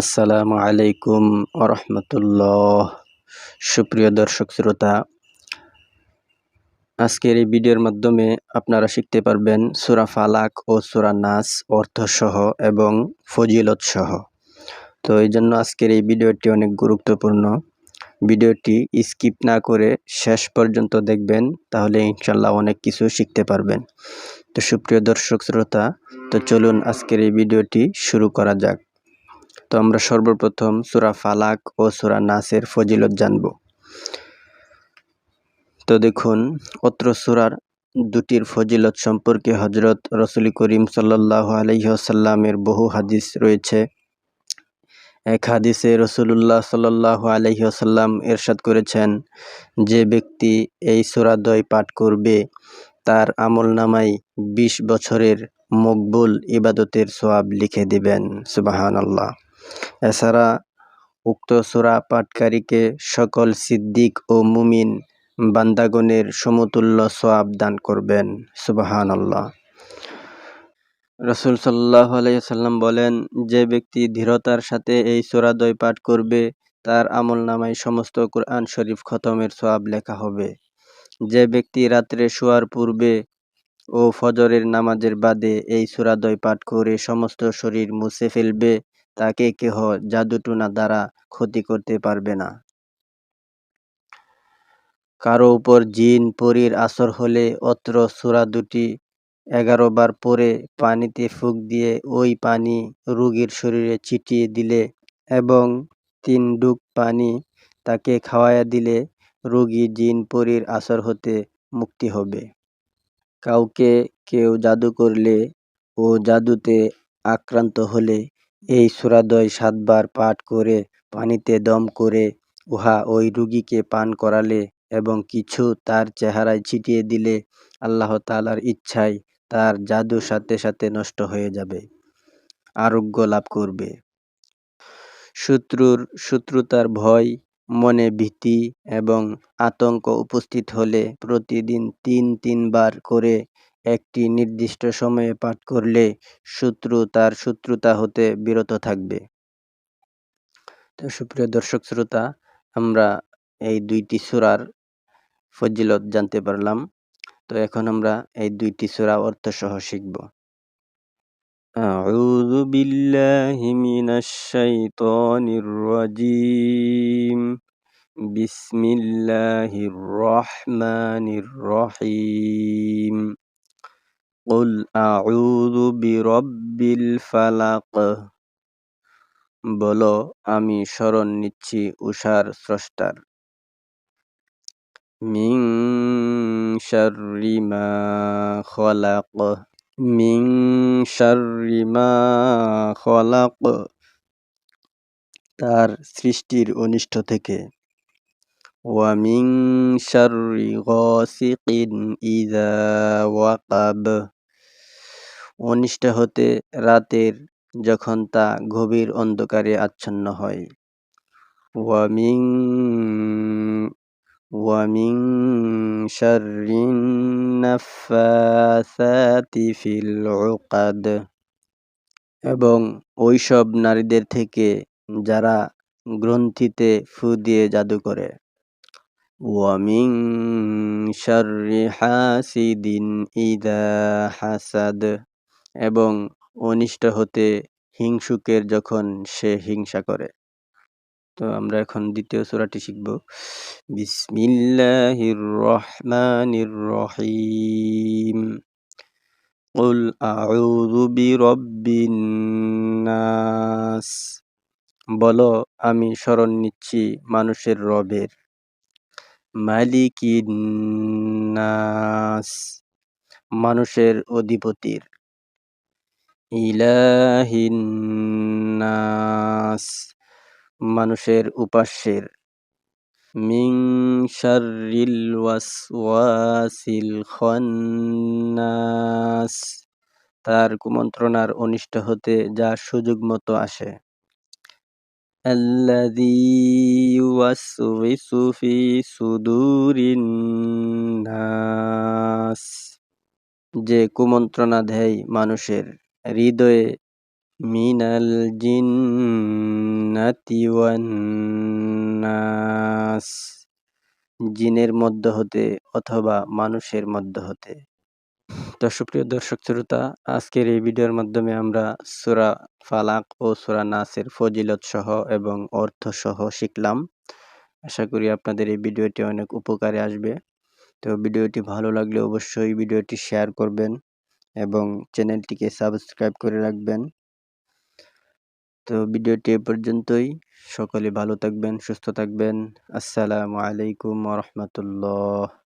আসসালামু আলাইকুম আরহামতুল্লাহ সুপ্রিয় দর্শক শ্রোতা, আজকের এই ভিডিওর মাধ্যমে আপনারা শিখতে পারবেন সুরা ফালাক ও সুরা নাস অর্থসহ এবং ফজিলত সহ তো এই জন্য আজকের এই ভিডিওটি অনেক গুরুত্বপূর্ণ। ভিডিওটি স্কিপ না করে শেষ পর্যন্ত দেখবেন, তাহলে ইনশাল্লাহ অনেক কিছু শিখতে পারবেন। তো সুপ্রিয় দর্শক শ্রোতা, তো চলুন আজকের এই ভিডিওটি শুরু করা যাক। তো আমরা সর্বপ্রথম সুরা ফালাক ও সুরা নাসের ফজিলত জানব। তো দেখুন, অত্র সুরার দুটির ফজিলত সম্পর্কে হজরত রসুল করিম সাল্লাহ আলহ্লামের বহু হাদিস রয়েছে। এক হাদিসে রসুল্লাহ সাল্লাহ আলহ্লাম এরশাদ করেছেন, যে ব্যক্তি এই সুরাদয় পাঠ করবে, তার আমল নামাই বিশ বছরের মকবুল ইবাদতের সোয়াব লিখে দিবেন। সুবাহান আল্লাহ এছাড়া উক্ত সূরা পাঠকারীকে সকল সিদ্দিক ও মুমিন বান্দাগণের সমতুল্য সোয়াব দান করবেন। সুবাহানাল্লাহ। রসুল সাল্লাহ আলাইসাল্লাম বলেন, যে ব্যক্তি ধীরতার সাথে এই সোরাদয় পাঠ করবে, তার আমল নামায় সমস্ত কোরআন শরীফ খতমের সোয়াব লেখা হবে। যে ব্যক্তি রাত্রে শোয়ার পূর্বে ও ফজরের নামাজের বাদে এই সুরাদয় পাঠ করে সমস্ত শরীর মুছে ফেলবে তাকে কেহ জাদুটুনা দ্বারা ক্ষতি করতে পারবে না। কারও উপর জিন, পরীর আসর হলে অত্র সুরা দুটি এগারো বার পরে পানিতে ফুক দিয়ে ওই পানি রুগীর শরীরে ছিটিয়ে দিলে এবং তিন ডুক পানি তাকে খাওয়াইয়া দিলে রোগী জিন, পরীর আসর হতে মুক্তি হবে। কাউকে কেউ জাদু করলে ও জাদুতে আক্রান্ত হলে এই সুরাদয় সাতবার পাঠ করে, পানিতে দম করে, উহা ওই রুগীকে পান করালে এবং কিছু তার চেহারায় ছিটিয়ে দিলে আল্লাহ তালার ইচ্ছায় তার জাদু সাথে সাথে নষ্ট হয়ে যাবে, আরোগ্য লাভ করবে। শত্রুর শত্রুতার ভয়, মনে ভীতি এবং আতঙ্ক উপস্থিত হলে প্রতিদিন তিন তিনবার করে একটি নির্দিষ্ট সময়ে পাঠ করলে শত্রু তার শত্রুতা হতে বিরত থাকবে তো সুপ্রিয় দর্শক শ্রোতা আমরা এই দুইটি সুরার ফজিলত জানতে পারলাম তো এখন আমরা এই দুইটি সুরা অর্থ সহ শিখব أعوذ بالله من الشيطان الرجيم بسم الله الرحمن الرحيم قل أعوذ برب الفلق বলো, আমি শরণ নিচ্ছি উষার স্রষ্টার। মিং শাররি খলাক, মিং শাররি খলাক, তার সৃষ্টির অনিষ্ট থেকে। ওয়ামিং শাররি গসিকিন ইজা ওয়াকাব অনিষ্ট হতে রাতের যখন তা গভীর অন্ধকারে আচ্ছন্ন হয়। ওয়ামিং ওয়ামিং শাররিন নাফাসাতি ফিল উকাদ। এবং ওইসব নারীদের থেকে যারা গ্রন্থিতে ফু দিয়ে জাদু করে। ওয়ামিং শাররি হাসিদিন ইদা হাসাদ। এবং অনিষ্ট হতে হিংসুকের যখন সে হিংসা করে তো আমরা এখন দ্বিতীয় সূরাটি শিখব বিসমিল্লাহির রহমানির রহিম قل أعوذ برب الناس বলো আমি শরণ নিচ্ছি মানুষের রবের মালিকিন নাস মানুষের অধিপতির ইলাহিন নাস মানুষের উপাস্যের মিং শাররিল ওয়াসওয়াসিল খন্নাস তার কুমন্ত্রণার অনিষ্ট হতে যা সুযোগ মতো আসে الذي يوسوس في صدور الناس যে কুমন্ত্রণা দেয় মানুষের হৃদয়ে মিনাল জিন্নাতি নাস জিনের মধ্য হতে অথবা মানুষের মধ্য হতে। তো সুপ্রিয় দর্শক শ্রোতা, আজকের এই ভিডিওর মাধ্যমে আমরা সুরা ফালাক ও সুরা নাসের ফজিলত সহ এবং অর্থ সহ শিখলাম। আশা করি আপনাদের এই ভিডিওটি অনেক উপকারে আসবে। তো ভিডিওটি ভালো লাগলে অবশ্যই ভিডিওটি শেয়ার করবেন। এবং চ্যানেলটিকে সাবস্ক্রাইব করে রাখবেন। তো ভিডিওটি এ পর্যন্তই। সকলে ভালো থাকবেন, সুস্থ থাকবেন। আসসালামু আলাইকুম রহমতুল্লাহ।